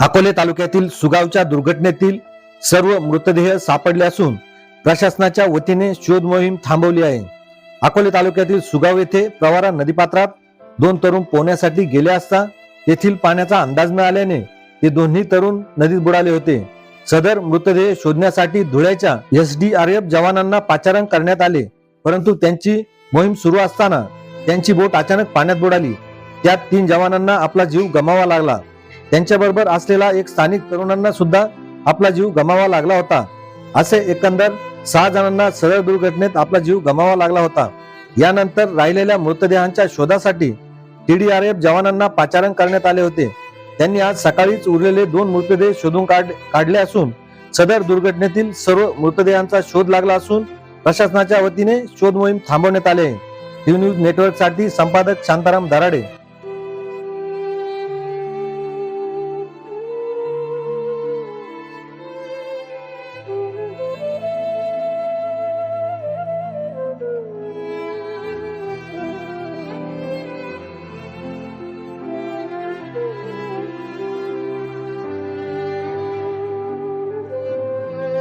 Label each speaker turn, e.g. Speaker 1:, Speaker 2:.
Speaker 1: अकोले तालुक्यातील सुगावच्या दुर्घटनेतील सर्व मृतदेह सापडले असून प्रशासनाच्या वतीने शोध मोहीम थांबवली आहे. अकोले तालुक्यातील सुगाव येथे प्रवारा नदीपात्रात दोन तरुण पोहण्यासाठी गेले असता तेथील पाण्याचा अंदाज मिळाल्याने ते दोन्ही तरुण नदीत बुडाले होते. सदर मृतदेह शोधण्यासाठी धुळ्याच्या एस डी आर एफ जवानांना पाचारण करण्यात आले परंतु त्यांची मोहीम सुरू असताना त्यांची बोट अचानक पाण्यात बुडाली. त्यात तीन जवानांना आपला जीव गमावा लागला. त्यांच्याबरोबर असलेला एक स्थानिक तरुणांना सुद्धा आपला जीव गमावा लागला होता. असे एकंदर सहा जणांना सरळ दुर्घटनेत आपला जीव गमावा लागला होता. यानंतर राहिलेल्या मृतदेहांच्या शोधासाठी टीडीआरएफ जवानांना पाचारण करण्यात आले होते. त्यांनी आज सकाळीच उरलेले दोन मृतदेह शोधून काढ काढले असून सदर दुर्घटनेतील सर्व मृतदेहांचा शोध लागला असून प्रशासनाच्या वतीने शोध मोहीम थांबवण्यात आले टीव्ही न्यूज नेटवर्कसाठी संपादक शांताराम दराडे.